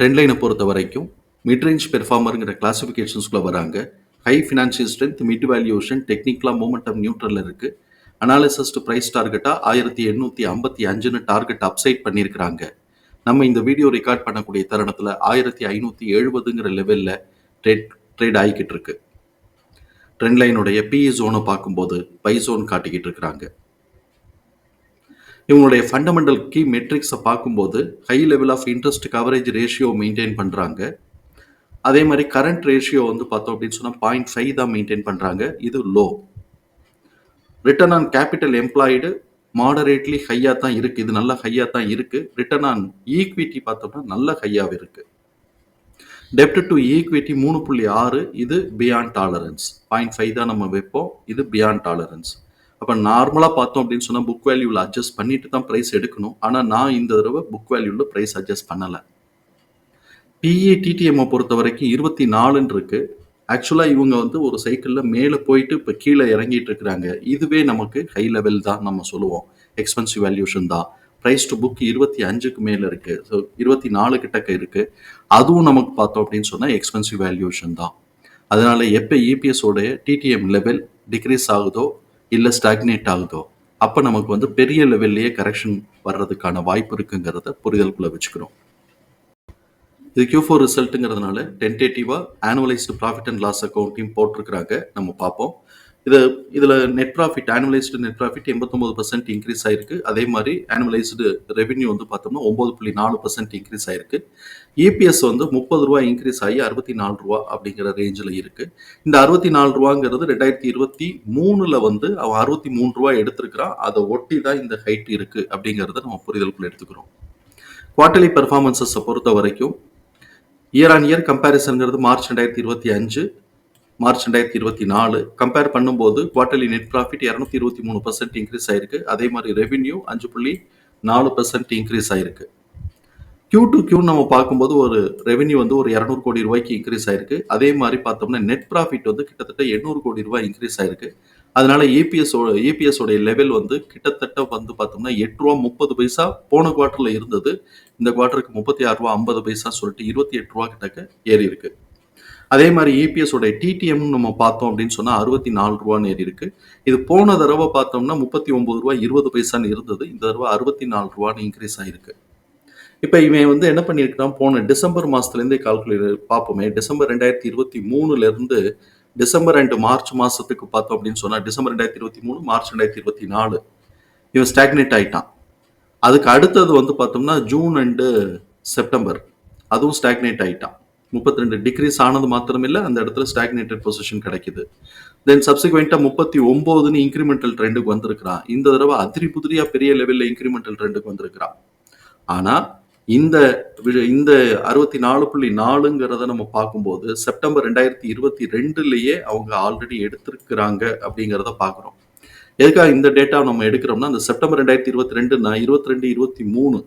Trend லைனை பொறுத்த வரைக்கும் மிட் ரேஞ்ச் பெர்ஃபார்மருங்கிற கிளாஸிஃபிகேஷன்ஸ்குள்ளே வராங்க. High financial strength mid valuation டெக்னிக்கலாக மூமெண்டம் நியூட்ரலில் இருக்குது அனாலிசிஸ் டு ப்ரைஸ் டார்கெட்டாக ஆயிரத்தி எண்ணூற்றி ஐம்பத்தி அஞ்சுன்னு டார்கெட் அப்சைட் பண்ணியிருக்கிறாங்க. நம்ம இந்த வீடியோ ரெக்கார்ட் பண்ணக்கூடிய தருணத்தில் ஆயிரத்தி ஐநூற்றி எழுபதுங்கிற லெவலில் ட்ரேட் ட்ரேட் ஆகிக்கிட்டு இருக்கு. ட்ரெண்ட் லைனுடைய பிஇ ஜோனை பார்க்கும்போது பை ஜோன் காட்டிக்கிட்டு இருக்கிறாங்க. இவங்களுடைய ஃபண்டமெண்டல் கீ மெட்ரிக்ஸை பார்க்கும்போது high level of interest coverage ratio maintain பண்ணுறாங்க அதே மாதிரி கரண்ட் ரேஷியோ வந்து பார்த்தோம் அப்படின்னு சொன்னால் பாயிண்ட் ஃபைவ் தான் மெயின்டைன் பண்ணுறாங்க இது low return on capital employed moderately ஹையாக தான் இருக்குது இது நல்ல ஹையாக தான் இருக்குது ரிட்டர்ன் ஆன் ஈக்விட்டி பார்த்தோம்னா நல்ல ஹையாக இருக்குது டெப்ட் டு ஈக்விட்டி மூணு புள்ளி ஆறு இது பியாண்ட் டாலரன்ஸ் பாயிண்ட் ஃபைவ் தான் நம்ம வைப்போம். இது பியாண்ட் டாலரன்ஸ் அப்போ நார்மலாக பார்த்தோம் அப்படின்னு சொன்னால் புக் வேல்யூவில் அட்ஜஸ்ட் பண்ணிட்டு தான் ப்ரைஸ் எடுக்கணும். ஆனால் நான் இந்த தடவை புக் வேல்யூவில் ப்ரைஸ் அட்ஜஸ்ட் பண்ணலை. பிஇ டிடிஎம்மை பொறுத்த வரைக்கும் இருபத்தி நாலுன்னு இருக்கு. ஆக்சுவலாக இவங்க வந்து ஒரு சைக்கிளில் மேலே போயிட்டு இப்போ கீழே இறங்கிட்டு இருக்கிறாங்க. இதுவே நமக்கு ஹை லெவல் தான் நம்ம சொல்லுவோம். எக்ஸ்பென்சிவ் வேல்யூஷன் தான். ப்ரைஸ் டு புக் இருபத்தி அஞ்சுக்கு மேலே இருக்கு. ஸோ இருபத்தி நாலு கிட்டக்க இருக்கு. அதுவும் நமக்கு பார்த்தோம் அப்படின்னு சொன்னால் எக்ஸ்பென்சிவ் வேல்யூஷன் தான். அதனால எப்போ இபிஎஸோடைய டிடிஎம் லெவல் டிக்ரீஸ் ஆகுதோ இல்லை ஸ்டாக்னேட் ஆகுதோ அப்போ நமக்கு வந்து பெரிய லெவல்லையே கரெக்ஷன் வர்றதுக்கான வாய்ப்பு இருக்குங்கிறத புரிதலுக்குள்ள வச்சுக்கிறோம். இது கியூ ஃபோர் ரிசல்ட்டுங்கிறதுனால டென்டேட்டிவாக ஆனுவலைஸ்டு ப்ராஃபிட் அண்ட் லாஸ் அக்கௌண்ட்டையும் போட்டிருக்கிறாங்க. நம்ம பார்ப்போம். இது இதில் net profit annualised net profit எண்பத்தொம்பது percent increase ஆயிருக்கு. அதே மாதிரி ஆனுவலைஸ்டு ரெவென்யூ வந்து பார்த்தோம்னா ஒம்பது புள்ளி நாலு பர்சன்ட் இன்க்ரீஸ் ஆயிருக்கு. இபிஎஸ் வந்து முப்பது ரூபா இன்க்ரீஸ் ஆகி அறுபத்தி நாலு ரூபா அப்படிங்கிற ரேஞ்சில் இருக்கு. இந்த அறுபத்தி நாலு ரூபாங்கிறது ரெண்டாயிரத்தி இருபத்தி மூணில் வந்து அவன் அறுபத்தி மூணு ரூபா எடுத்திருக்கிறான். அதை ஒட்டி தான் இந்த ஹைட் இருக்கு அப்படிங்கிறத நம்ம புரிதலுக்குள்ள எடுத்துக்கிறோம். குவார்டர்லி பெர்ஃபார்மன்சஸை பொறுத்த வரைக்கும் இயர் ஆன் இயர் கம்பேரிசனுங்கிறது மார்ச் ரெண்டாயிரத்தி இருபத்தி அஞ்சு மார்ச் ரெண்டாயிரத்தி இருபத்தி நாலு. கம்பேர் பண்ணும்போது குவார்டர்லி நெட் ப்ராஃபிட் இரநூத்தி இருபத்தி மூணு பர்சன்ட் இன்க்ரீஸ் ஆயிருக்கு. அதே மாதிரி ரெவென்யூ அஞ்சு புள்ளி நாலு பர்சன்ட் இன்க்ரீஸ் ஆயிருக்கு. கியூ டு கியூ நம்ம பார்க்கும்போது ஒரு ரெவென்யூ வந்து ஒரு இரநூறு கோடி ரூபாய்க்கு இன்க்ரீஸ் ஆயிருக்கு. அதே மாதிரி பார்த்தோம்னா நெட் ப்ராஃபிட் வந்து கிட்டத்தட்ட எண்ணூறு கோடி ரூபாய் இன்க்ரீஸ் ஆயிருக்கு. அதனால ஏபிஎஸ் ஏபிஎஸ் உடைய லெவல் வந்து கிட்டத்தட்ட வந்து பார்த்தோம்னா எட்டு ரூபா முப்பது பைசா போன குவார்ட்டரில் இருந்தது. இந்த குவார்ட்டருக்கு முப்பத்தி ஆறு ரூபா ஐம்பது பைசா சொல்லிட்டு இருபத்தி எட்டு ரூபா கிட்டக்க ஏறி இருக்கு அதே மாதிரி இபிஎஸ் உடைய டிடிஎம் நம்ம பார்த்தோம் அப்படின்னு சொன்னா அறுபத்தி நாலு ரூபான்னு ஏறி இருக்கு. இது போன தடவை பார்த்தோம்னா முப்பத்தி ஒன்பது ரூபா இருபது பைசான்னு இருந்தது. இந்த தடவை அறுபத்தி நாலு ரூபான்னு இன்க்ரீஸ் ஆயிருக்கு. இப்போ இவன் வந்து என்ன பண்ணியிருக்கான் போன டிசம்பர் மாசத்துலேருந்தே கால்குலேட் பார்ப்போமே. டிசம்பர் ரெண்டாயிரத்தி இருபத்தி மூணுலேருந்து டிசம்பர் அண்ட் மார்ச் மாதத்துக்கு பார்த்தோம் அப்படின்னு சொன்னால் டிசம்பர் ரெண்டாயிரத்தி இருபத்தி மூணு மார்ச் ரெண்டாயிரத்தி இருபத்தி நாலு இவன் ஸ்டாக்னேட் ஆயிட்டான். அதுக்கு அடுத்தது வந்து பார்த்தோம்னா ஜூன் அண்டு செப்டம்பர். அதுவும் ஸ்டாக்னேட் ஆயிட்டான். முப்பத்தி ரெண்டு டிக்ரீஸ் ஆனது மாத்திரமில்லை அந்த இடத்துல ஸ்டாக்னேட்டட் பொசிஷன் கிடைக்குது. தென் சப்சிக்வெண்ட்டாக முப்பத்தி ஒம்போதுன்னு இன்க்ரிமெண்டல் ட்ரெண்டுக்கு வந்திருக்கிறான். இந்த தடவை அதிரி புதிரியா பெரிய லெவலில் இன்க்ரிமெண்டல் ட்ரெண்டுக்கு வந்திருக்கிறான். ஆனால் இந்த இந்த அறுபத்தி நாலு புள்ளி நாலுங்கிறத நம்ம பார்க்கும்போது செப்டம்பர் ரெண்டாயிரத்தி இருபத்தி ரெண்டுலேயே அவங்க ஆல்ரெடி எடுத்திருக்கிறாங்க அப்படிங்கிறத பார்க்குறோம். எதுக்காக இந்த டேட்டா நம்ம எடுக்கிறோம்னா அந்த செப்டம்பர் ரெண்டாயிரத்தி இருபத்தி ரெண்டுன்னா இருபத்தி ரெண்டு இருபத்தி மூணு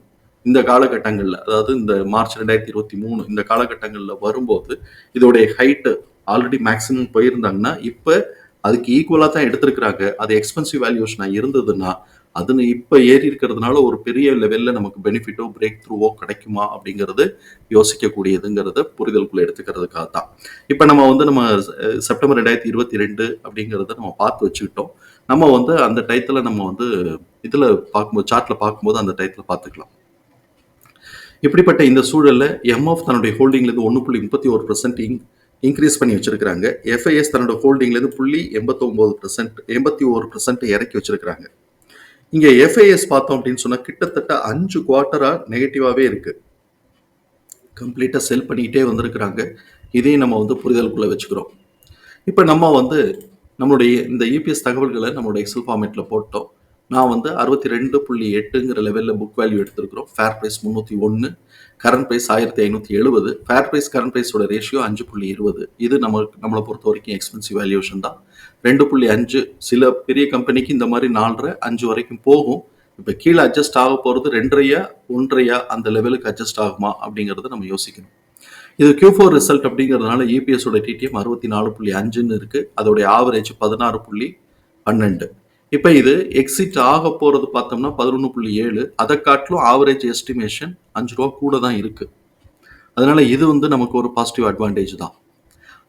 இந்த காலகட்டங்களில் அதாவது இந்த மார்ச் ரெண்டாயிரத்தி இருபத்தி மூணு இந்த காலகட்டங்களில் வரும்போது இதோடைய ஹைட்டு ஆல்ரெடி மேக்ஸிமம் போயிருந்தாங்கன்னா இப்போ அதுக்கு ஈக்குவலாக தான் எடுத்திருக்கிறாங்க. அது எக்ஸ்பென்சிவ் வேல்யூஷனாக இருந்ததுன்னா அது இப்போ ஏறி இருக்கிறதுனால ஒரு பெரிய லெவலில் நமக்கு பெனிஃபிட்டோ பிரேக் த்ரூவோ கிடைக்குமா அப்படிங்கிறது யோசிக்கக்கூடியதுங்கிறத புரிதலுக்குள்ள எடுத்துக்கிறதுக்காக தான். இப்போ நம்ம வந்து நம்ம செப்டம்பர் ரெண்டாயிரத்தி இருபத்தி ரெண்டு அப்படிங்கிறத நம்ம பார்த்து வச்சுக்கிட்டோம். நம்ம வந்து அந்த டயத்தில் நம்ம வந்து இதில் பார்க்கும்போது சார்ட்டில் பார்க்கும்போது அந்த டயத்தில் பார்த்துக்கலாம். இப்படிப்பட்ட இந்த சூழலில் எம்எஃப் தன்னுடைய ஹோல்டிங்லேருந்து ஒன்று புள்ளி முப்பத்தி ஒரு பர்சன்ட் இன்க்ரீஸ் பண்ணி வச்சிருக்கிறாங்க. எஃப்ஐஎஸ் தன்னோட ஹோல்டிங்லேருந்து புள்ளி எண்பத்தொம்போது பர்சன்ட் எண்பத்தி ஒரு பர்சன்ட் இறக்கி வச்சிருக்காங்க இங்கே எஃப்ஐஎஸ் பார்த்தோம் அப்படின்னு சொன்னால் கிட்டத்தட்ட அஞ்சு குவார்ட்டராக நெகட்டிவாகவே இருக்குது கம்ப்ளீட்டாக செல் பண்ணிக்கிட்டே வந்திருக்கிறாங்க. இதையும் நம்ம வந்து புரிதலுக்குள்ளே வச்சுக்கிறோம். இப்போ நம்ம வந்து நம்மளுடைய இந்த இபிஎஸ் தகவல்களை நம்மளுடைய எக்ஸல் ஃபார்மேட்டில் போட்டோம். நான் வந்து அறுபத்தி ரெண்டு புள்ளி எட்டுங்கிற லெவலில் புக் வேல்யூ எடுத்திருக்கிறோம். ஃபேர் ப்ரைஸ் முந்நூற்றி ஒன்று கரண்ட் ப்ரைஸ் ஆயிரத்தி ஐநூற்றி எழுபது ஃபேர் ப்ரைஸ் கரண்ட் ப்ரைஸோட ரேஷியோ அஞ்சு புள்ளி இருபது. இது நம்ம நம்மளை பொறுத்த வரைக்கும் எக்ஸ்பென்சிவ் வேல்யூஷன் தான். ரெண்டு புள்ளி அஞ்சு சில பெரிய கம்பெனிக்கு இந்த மாதிரி நாலரை அஞ்சு வரைக்கும் போகும். இப்போ கீழே அட்ஜஸ்ட் ஆக போகிறது ரெண்டரையா ஒன்றையா அந்த லெவலுக்கு அட்ஜஸ்ட் ஆகுமா அப்படிங்கிறத நம்ம யோசிக்கணும். இது கியூ ஃபோர் ரிசல்ட் அப்படிங்கிறதுனால இபிஎஸோட டிடிஎம் அறுபத்தி நாலு புள்ளி அஞ்சுன்னு இருக்குது அதோடைய ஆவரேஜ் பதினாறு புள்ளி பன்னெண்டு. இப்போ இது எக்ஸிட் ஆக போகிறது பார்த்தோம்னா பதினொன்று புள்ளி ஏழு. அதை காட்டிலும் ஆவரேஜ் எஸ்டிமேஷன் அஞ்சு ரூபா கூட தான் இருக்குது அதனால் இது வந்து நமக்கு ஒரு பாசிட்டிவ் அட்வான்டேஜ் தான்.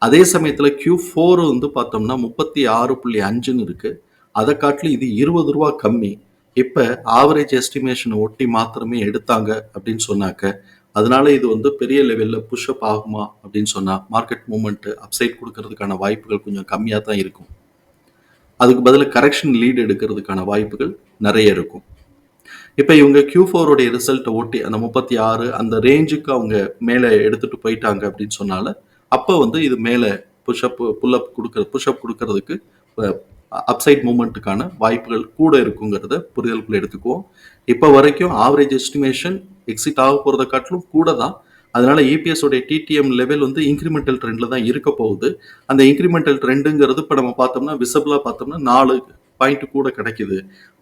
அதே சமயத்தில் கியூ ஃபோர் வந்து பார்த்தோம்னா முப்பத்தி ஆறு புள்ளி அஞ்சுன்னு இருக்குது அதை காட்டிலும் இது இருபது ரூபா கம்மி. இப்போ ஆவரேஜ் எஸ்டிமேஷனை ஒட்டி மாத்திரமே எடுத்தாங்க அப்படின்னு சொன்னாக்க அதனால இது வந்து பெரிய லெவலில் புஷ்அப் ஆகுமா அப்படின்னு சொன்னால் மார்க்கெட் மூமெண்ட்டு அப்சைட் கொடுக்கறதுக்கான வாய்ப்புகள் கொஞ்சம் கம்மியாக தான் இருக்கும். அதுக்கு பதில் கரெக்ஷன் லீட் எடுக்கிறதுக்கான வாய்ப்புகள் நிறைய இருக்கும். இப்போ இவங்க கியூ ஃபோருடைய ரிசல்ட்டை ஒட்டி அந்த முப்பத்தி ஆறு அந்த ரேஞ்சுக்கு அவங்க மேலே எடுத்துகிட்டு போயிட்டாங்க அப்படின்னு சொன்னால அப்போ வந்து இது மேலே புஷ்அப் புல்லப் கொடுக்குற புஷ்அப் கொடுக்கறதுக்கு அப்சைட் மூமெண்ட்டுக்கான வாய்ப்புகள் கூட இருக்குங்கிறத புரிதலுக்குள்ள எடுத்துக்குவோம். இப்போ வரைக்கும் ஆவரேஜ் எஸ்டிமேஷன் எக்ஸிட் ஆக போகிறத காட்டிலும் கூட தான் அதனால EPS உடைய டிடிஎம் லெவல் வந்து இன்க்ரிமெண்டல் ட்ரெண்ட்ல தான் இருக்க போகுது. அந்த இன்க்ரிமெண்டல் ட்ரெண்டுங்கிறது இப்போ நம்ம பார்த்தோம்னா விசபிளாக பார்த்தோம்னா நாலு பாயிண்ட் கூட கிடைக்குது.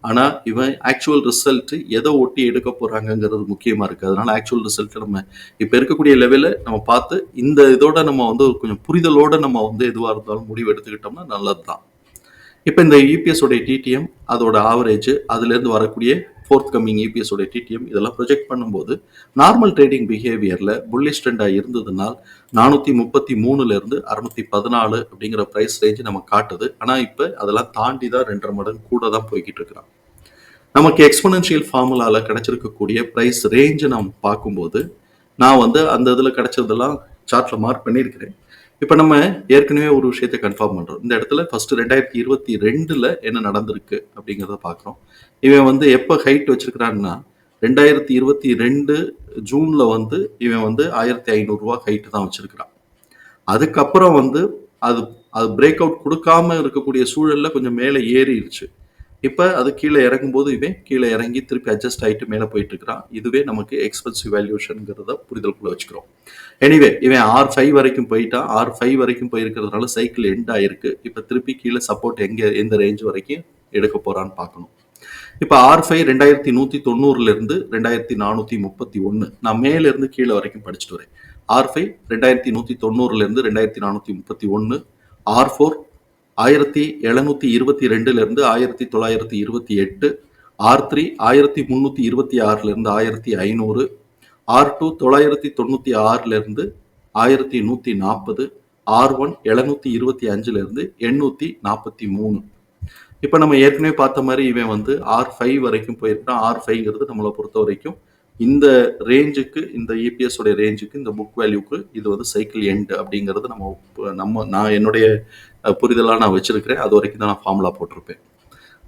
ஆனால் இவன் ஆக்சுவல் ரிசல்ட் எதை ஒட்டி எடுக்க போகிறாங்கங்கிறது முக்கியமா இருக்கு. அதனால ஆக்சுவல் ரிசல்ட் நம்ம இப்போ இருக்கக்கூடிய லெவலில் நம்ம பார்த்து இந்த இதோட நம்ம வந்து கொஞ்சம் புரிதலோட நம்ம வந்து எதுவாக இருந்தாலும் முடிவு எடுத்துக்கிட்டோம்னா நல்லது தான் இப்போ இந்த EPS உடைய டிடிஎம் அதோட ஆவரேஜ் அதுலேருந்து வரக்கூடிய ஃபோர்த் கம்மிங் EPS உடைய டிடிஎம் இதெல்லாம் ப்ரொஜெக்ட் பண்ணும்போது நார்மல் ட்ரேடிங் பிஹேவியரில் புல்லிஷ் ட்ரெண்டாக இருந்ததுனால் நானூற்றி முப்பத்தி மூணுலேருந்து அறுநூத்தி பதினாலு அப்படிங்கிற ப்ரைஸ் ரேஞ்சு நம்ம காட்டுது. ஆனால் இப்போ அதெல்லாம் தாண்டி தான் ரெண்டரை மடங்கு கூட தான் போய்கிட்டு இருக்கிறான். நமக்கு எக்ஸ்பனன்ஷியல் ஃபார்முலாவில் கிடைச்சிருக்கக்கூடிய ப்ரைஸ் ரேஞ்சை நாம் பார்க்கும்போது நான் வந்து அந்த இதில் கிடைச்சதெல்லாம் சார்ட்டில் மார்க் பண்ணியிருக்கிறேன். இப்போ நம்ம ஏற்கனவே ஒரு விஷயத்தை கன்ஃபார்ம் பண்ணுறோம் இந்த இடத்துல ஃபர்ஸ்ட் ரெண்டாயிரத்தி இருபத்தி ரெண்டில் என்ன நடந்திருக்கு அப்படிங்கிறத பார்க்குறோம். இவன் வந்து எப்போ ஹைட் வச்சிருக்கிறான்னா ரெண்டாயிரத்தி இருபத்தி ரெண்டு ஜூனில் வந்து இவன் வந்து ஆயிரத்தி ஐநூறுரூவா ஹைட்டு தான் வச்சுருக்கிறான். அதுக்கப்புறம் வந்து அது அது பிரேக் அவுட் கொடுக்காம இருக்கக்கூடிய சூழலில் கொஞ்சம் மேலே ஏறிடுச்சு. இப்போ அது கீழே இறங்கும்போது இவன் கீழே இறங்கி திருப்பி அட்ஜஸ்ட் ஆகிட்டு மேலே போயிட்டு இருக்கிறான் இதுவே நமக்கு எக்ஸ்பென்சிவ் வேல்யூஷனுங்கிறத புரிதலுக்குள்ள வச்சுக்கிறோம். எனிவே இவன் ஆர் ஃபைவ் வரைக்கும் போயிட்டான். ஆர் ஃபைவ் வரைக்கும் போயிருக்கிறதுனால சைக்கிள் எண்ட் ஆயிருக்கு. இப்போ திருப்பி கீழே சப்போர்ட் எங்கே எந்த ரேஞ்ச் வரைக்கும் எடுக்க போறான்னு பார்க்கணும். இப்போ ஆர் ஃபைவ் ரெண்டாயிரத்தி நூற்றி தொண்ணூறுலேருந்து ரெண்டாயிரத்தி நானூற்றி முப்பத்தி ஒன்று நான் மேலேருந்து கீழே வரைக்கும் படிச்சுட்டு வரேன். ஆர் ஃபைவ் ரெண்டாயிரத்தி நூற்றி தொண்ணூறுலேருந்து ரெண்டாயிரத்தி நானூற்றி முப்பத்தி ஒன்று ஆர் ஃபோர் ஆயிரத்தி எழுநூற்றி இருபத்தி ரெண்டுலேருந்து ஆயிரத்தி தொள்ளாயிரத்தி இருபத்தி எட்டு ஆர் த்ரீ ஆயிரத்தி முந்நூற்றி இருபத்தி ஆறுலேருந்து ஆயிரத்தி ஐநூறு ஆர் டூ தொள்ளாயிரத்தி தொண்ணூற்றி ஆறுலேருந்து ஆயிரத்தி நூற்றி நாற்பது ஆர் ஒன் எழுநூற்றி இருபத்தி அஞ்சுலேருந்து எண்ணூற்றி நாற்பத்தி மூணு. இப்போ நம்ம ஏற்கனவே பார்த்த மாதிரி இவன் வந்து ஆர் ஃபைவ் வரைக்கும் போயிருக்கான். ஆர் ஃபைவ்ங்கிறது நம்மளை பொறுத்த வரைக்கும் இந்த ரேஞ்சுக்கு இந்த இபிஎஸ் உடைய ரேஞ்சுக்கு இந்த புக் வேல்யூக்கு இது வந்து சைக்கிள் எண்ட் அப்படிங்கிறது நம்ம நம்ம நான் என்னுடைய புரிதலாக புரிதலா நான் வச்சிருக்கிறேன். அது வரைக்கும் தான் நான் ஃபார்முலா போட்டிருப்பேன்.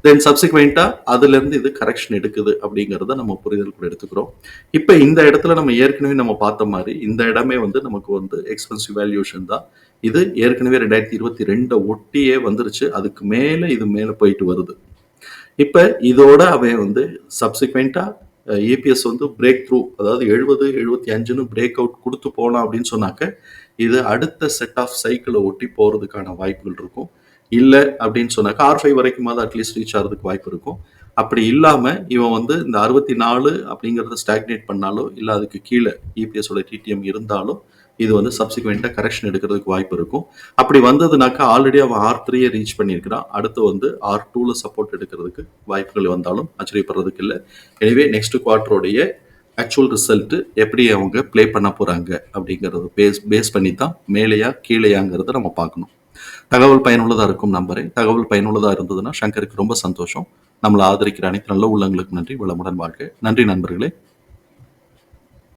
தென் சப்சிக்வெண்ட்டாக அதுலேருந்து இது கரெக்ஷன் எடுக்குது அப்படிங்கிறத நம்ம புரிதல் கூட எடுத்துக்கிறோம். இப்போ இந்த இடத்துல நம்ம ஏற்கனவே நம்ம பார்த்த மாதிரி இந்த இடமே வந்து நமக்கு வந்து எக்ஸ்பென்சிவ் வேல்யூஷன் தான். இது ஏற்கனவே ரெண்டாயிரத்தி இருபத்தி ரெண்டை ஒட்டியே வந்துருச்சு. அதுக்கு மேலே இது மேலே போயிட்டு வருது. இப்போ இதோட அவன் வந்து சப்சிக்வெண்ட்டாக ஏபிஎஸ் வந்து பிரேக் த்ரூ அதாவது எழுபது எழுபத்தி அஞ்சுன்னு பிரேக் அவுட் கொடுத்து போகலாம் அப்படின்னு சொன்னாக்க இது அடுத்த செட் ஆஃப் சைக்கிளை ஒட்டி போகிறதுக்கான வாய்ப்புகள் இருக்கும். இல்லை அப்படின்னு சொன்னாக்க ஆர் ஃபைவ் வரைக்குமாவது அட்லீஸ்ட் ரீச் ஆகிறதுக்கு வாய்ப்பு இருக்கும். அப்படி இல்லாமல் இவன் வந்து இந்த அறுபத்தி நாலு அப்படிங்கிறத ஸ்டாக்னேட் பண்ணாலோ இல்லை அதுக்கு கீழே இபிஎஸோட டிடிஎம் இருந்தாலும் இது வந்து சப்சிக்வெண்ட்டாக கரெக்ஷன் எடுக்கிறதுக்கு வாய்ப்பு இருக்கும். அப்படி வந்ததுனாக்கா ஆல்ரெடி அவன் ஆர் த்ரீயை ரீச் பண்ணியிருக்கிறான். அடுத்து வந்து ஆர் டூவில் சப்போர்ட் எடுக்கிறதுக்கு வாய்ப்புகள் வந்தாலும் ஆச்சரியப்படுறதுக்கு இல்லை. எனவே நெக்ஸ்ட் குவார்ட்டருடைய ஆக்சுவல் ரிசல்ட் எப்படி அவங்க ப்ளே பண்ண போகிறாங்க அப்படிங்கிறது பேஸ் பேஸ் பண்ணி தான் மேலேயா கீழேயாங்கிறத நம்ம பார்க்கணும். தகவல் பயனுள்ளதாக இருக்கும் நம்பரே தகவல் பயனுள்ளதாக இருந்ததுன்னா சங்கருக்கு ரொம்ப சந்தோஷம். நம்மளை ஆதரிக்கிற அனைத்து நல்ல உள்ளங்களுக்கு நன்றி. வளமுடன் வாழ்க்கை நன்றி நண்பர்களே.